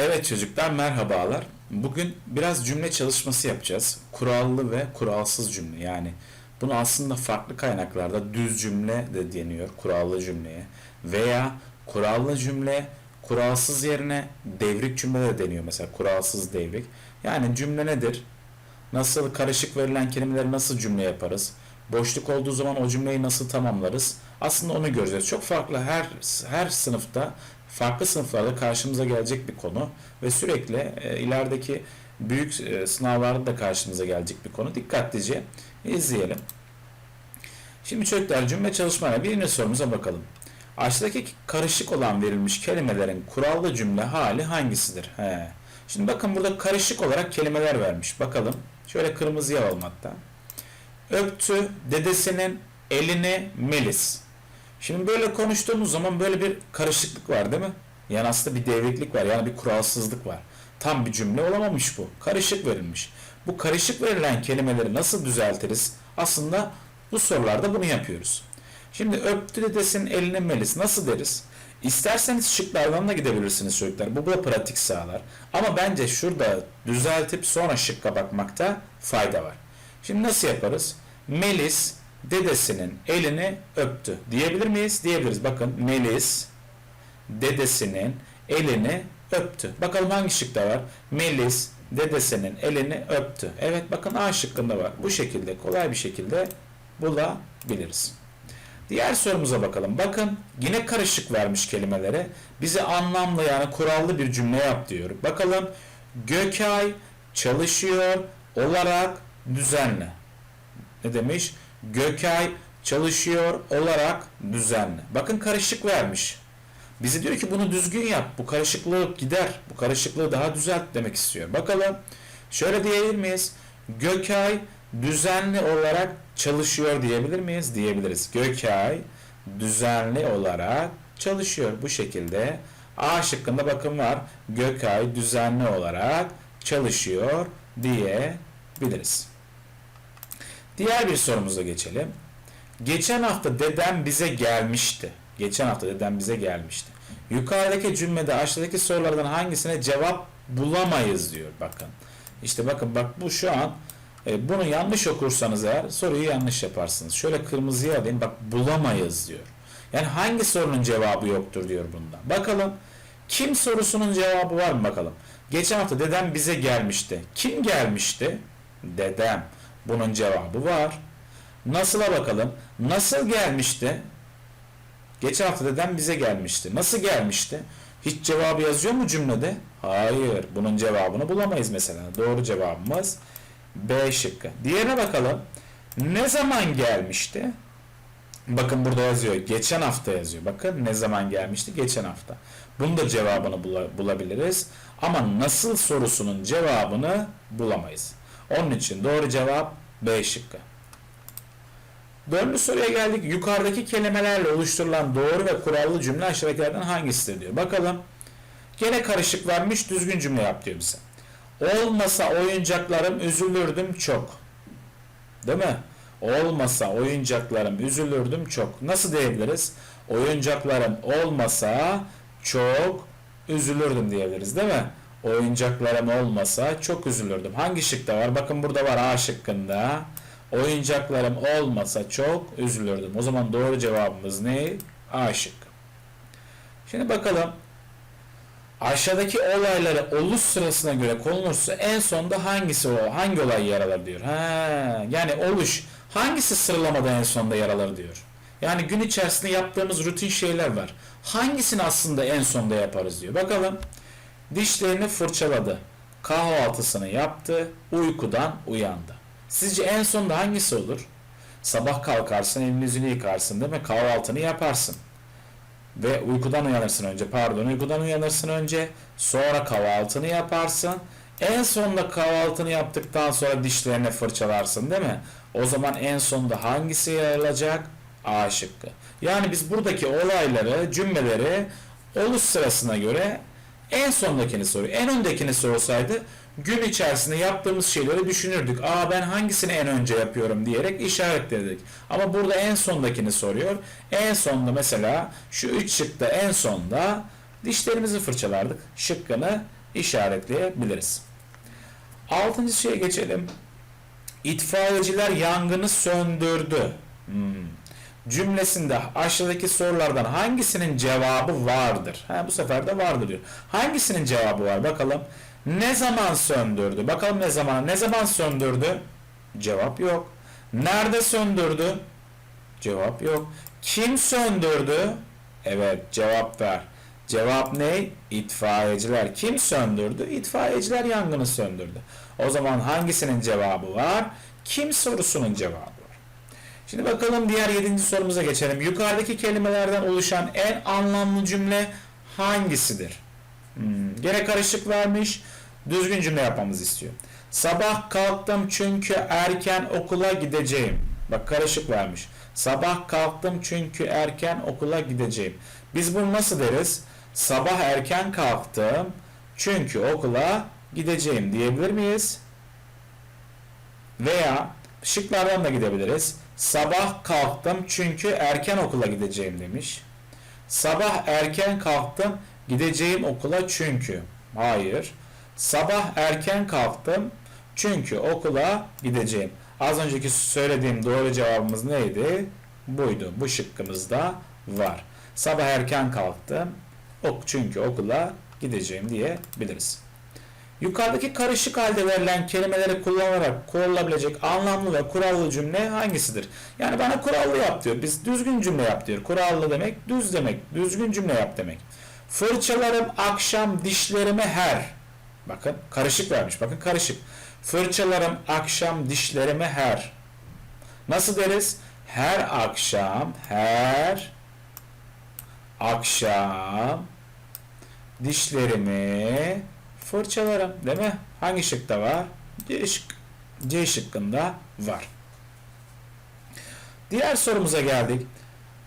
Evet çocuklar merhabalar. Bugün biraz cümle çalışması yapacağız. Kurallı ve kuralsız cümle. Yani bunu aslında farklı kaynaklarda düz cümle de deniyor kurallı cümleye. Veya kurallı cümle kuralsız yerine devrik cümle de deniyor mesela kuralsız devrik. Yani cümle nedir? Nasıl karışık verilen kelimeleri nasıl cümle yaparız? Boşluk olduğu zaman o cümleyi nasıl tamamlarız? Aslında onu göreceğiz. Çok farklı her her sınıfta farklı sınıflarda karşımıza gelecek bir konu ve sürekli e, ilerideki büyük e, sınavlarda da karşımıza gelecek bir konu. Dikkatlice izleyelim. Şimdi çocuklar cümle çalışmalarına birinci sorumuza bakalım. Aşağıdaki karışık olan verilmiş kelimelerin kurallı cümle hali hangisidir? He. Şimdi bakın burada karışık olarak kelimeler vermiş. Bakalım. Şöyle kırmızıya alalım hatta. Öptü dedesinin elini Melis. Şimdi böyle konuştuğumuz zaman böyle bir karışıklık var değil mi? Yani aslında bir devriklik var. Yani bir kuralsızlık var. Tam bir cümle olamamış bu. Karışık verilmiş. Bu karışık verilen kelimeleri nasıl düzeltiriz? Aslında bu sorularda bunu yapıyoruz. Şimdi öptü dedesinin elini Melis nasıl deriz? İsterseniz şıklardan da gidebilirsiniz çocuklar. Bu da pratik sağlar. Ama bence şurada düzeltip sonra şıkka bakmakta fayda var. Şimdi nasıl yaparız? Melis dedesinin elini öptü. Diyebilir miyiz? Diyebiliriz. Bakın Melis dedesinin elini öptü. Bakalım hangi şıkta var? Melis dedesinin elini öptü. Evet bakın A şıkkında var. Bu şekilde kolay bir şekilde bulabiliriz. Diğer sorumuza bakalım. Bakın yine karışık vermiş kelimelere. Bize anlamlı yani kurallı bir cümle yap diyor. Bakalım Gökay çalışıyor olarak düzenli. Ne demiş? Gökay çalışıyor olarak düzenli. Bakın karışık vermiş. Bize diyor ki bunu düzgün yap. Bu karışıklığı gider. Bu karışıklığı daha düzelt demek istiyor. Bakalım. Şöyle diyebilir miyiz? Gökay düzenli olarak çalışıyor diyebilir miyiz? Diyebiliriz. Gökay düzenli olarak çalışıyor. Bu şekilde A şıkkında bakın var. Gökay düzenli olarak çalışıyor diyebiliriz. Diğer bir sorumuza geçelim. Geçen hafta dedem bize gelmişti. Geçen hafta dedem bize gelmişti. Yukarıdaki cümlede aşağıdaki sorulardan hangisine cevap bulamayız diyor. Bakın. İşte bakın bak bu şu an e, bunu yanlış okursanız eğer soruyu yanlış yaparsınız. Şöyle kırmızıya alayım. Bak bulamayız diyor. Yani hangi sorunun cevabı yoktur diyor bunda. Bakalım. Kim sorusunun cevabı var mı bakalım. Geçen hafta dedem bize gelmişti. Kim gelmişti? Dedem. Bunun cevabı var. Nasıl'a bakalım. Nasıl gelmişti? Geçen hafta dedem bize gelmişti. Nasıl gelmişti? Hiç cevabı yazıyor mu cümlede? Hayır. Bunun cevabını bulamayız mesela. Doğru cevabımız B şıkkı. Diğerine bakalım. Ne zaman gelmişti? Bakın burada yazıyor. Geçen hafta yazıyor. Bakın ne zaman gelmişti? Geçen hafta. Bunun da cevabını bula- bulabiliriz. Ama nasıl sorusunun cevabını bulamayız. Onun için doğru cevap B şıkkı. Dördüncü soruya geldik. Yukarıdaki kelimelerle oluşturulan doğru ve kurallı cümle aşağıdakilerden hangisidir diyor. Bakalım. Gene karışık vermiş düzgün cümle yap diyor bize. Olmasa oyuncaklarım üzülürdüm çok. Değil mi? Olmasa oyuncaklarım üzülürdüm çok. Nasıl diyebiliriz? Oyuncaklarım olmasa çok üzülürdüm diyebiliriz değil mi? Oyuncaklarım olmasa çok üzülürdüm. Hangi şıkta var? Bakın burada var A şıkkında. Oyuncaklarım olmasa çok üzülürdüm. O zaman doğru cevabımız ne? A şıkkı. Şimdi bakalım. Aşağıdaki olayları oluş sırasına göre konulursa en sonda hangisi o? Hangi olay yer alır diyor. Ha, yani oluş hangisi sıralamada en sonda yer alır diyor. Yani gün içerisinde yaptığımız rutin şeyler var. Hangisini aslında en sonda yaparız diyor. Bakalım. Dişlerini fırçaladı. Kahvaltısını yaptı. Uykudan uyandı. Sizce en sonda hangisi olur? Sabah kalkarsın, elini yüzünü yıkarsın değil mi? Kahvaltını yaparsın. Ve uykudan uyanırsın önce. Pardon uykudan uyanırsın önce. Sonra kahvaltını yaparsın. En sonunda kahvaltını yaptıktan sonra dişlerini fırçalarsın değil mi? O zaman en sonunda hangisi yer alacak? A şıkkı. Yani biz buradaki olayları, cümleleri oluş sırasına göre en sondakini soruyor. En öndekini sorsaydı gün içerisinde yaptığımız şeyleri düşünürdük. Aa ben hangisini en önce yapıyorum diyerek işaretledik. Ama burada en sondakini soruyor. En sonda mesela şu üç şıkta en sonda Dişlerimizi fırçalardık. Şıkkını işaretleyebiliriz. Altıncı şeye geçelim. İtfaiyeciler yangını söndürdü. Hmm. Cümlesinde aşağıdaki sorulardan hangisinin cevabı vardır? Ha, bu sefer de vardır diyor. Hangisinin cevabı var? Bakalım. Ne zaman söndürdü? Bakalım ne zaman? Ne zaman söndürdü? Cevap yok. Nerede söndürdü? Cevap yok. Kim söndürdü? Evet cevap ver. Cevap ne? İtfaiyeciler. Kim söndürdü? İtfaiyeciler yangını söndürdü. O zaman hangisinin cevabı var? Kim sorusunun cevabı. Şimdi bakalım diğer yedinci sorumuza geçelim. Yukarıdaki kelimelerden oluşan en anlamlı cümle hangisidir? Hmm, gene karışık vermiş. Düzgün cümle yapmamızı istiyor. Sabah kalktım çünkü erken okula gideceğim. Bak karışık vermiş. Sabah kalktım çünkü erken okula gideceğim. Biz bunu nasıl deriz? Sabah erken kalktım çünkü okula gideceğim diyebilir miyiz? Veya şıklardan da gidebiliriz. Sabah kalktım çünkü erken okula gideceğim demiş. Sabah erken kalktım gideceğim okula çünkü. Hayır. Sabah erken kalktım çünkü okula gideceğim. Az önceki söylediğim doğru cevabımız neydi? Buydu. Bu şıkkımızda var. Sabah erken kalktım ok çünkü okula gideceğim diyebiliriz. Yukarıdaki karışık halde verilen kelimeleri kullanarak kurulabilecek anlamlı ve kurallı cümle hangisidir? Yani bana kurallı yap diyor. Biz düzgün cümle yap diyor. Kurallı demek düz demek. Düzgün cümle yap demek. Fırçalarım akşam dişlerimi her. Bakın karışık vermiş. Bakın karışık. Fırçalarım akşam dişlerimi her. Nasıl deriz? Her akşam, her akşam dişlerimi fırçalarım. Değil mi? Hangi şıkta var? C, şık, C şıkkında var. Diğer sorumuza geldik.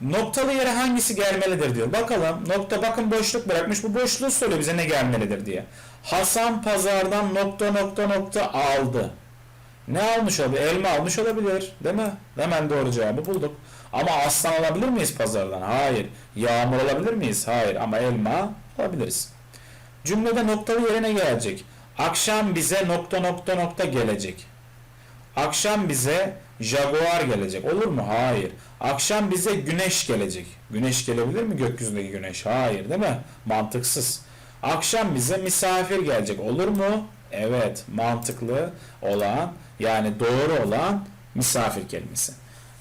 Noktalı yere hangisi gelmelidir diyor. Bakalım. Nokta bakın boşluk bırakmış. Bu boşluğu soruyor bize ne gelmelidir diye. Hasan pazardan nokta nokta nokta aldı. Ne almış olabilir? Elma almış olabilir. Değil mi? Hemen doğru cevabı bulduk. Ama aslan alabilir miyiz pazardan? Hayır. Yağmur alabilir miyiz? Hayır. Ama elma alabiliriz. Cümlede noktalı yerine gelecek. Akşam bize nokta nokta nokta gelecek. Akşam bize Jaguar gelecek. Olur mu? Hayır. Akşam bize güneş gelecek. Güneş gelebilir mi gökyüzündeki güneş? Hayır değil mi? Mantıksız. Akşam bize misafir gelecek. Olur mu? Evet. Mantıklı olan yani doğru olan misafir kelimesi.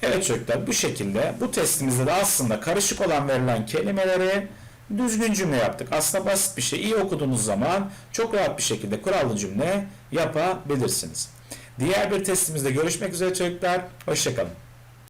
Evet çocuklar bu şekilde bu testimizde de aslında karışık olan verilen kelimeleri düzgün cümle yaptık. Aslında basit bir şey. İyi okuduğunuz zaman çok rahat bir şekilde kurallı cümle yapabilirsiniz. Diğer bir testimizde görüşmek üzere çocuklar. Hoşçakalın.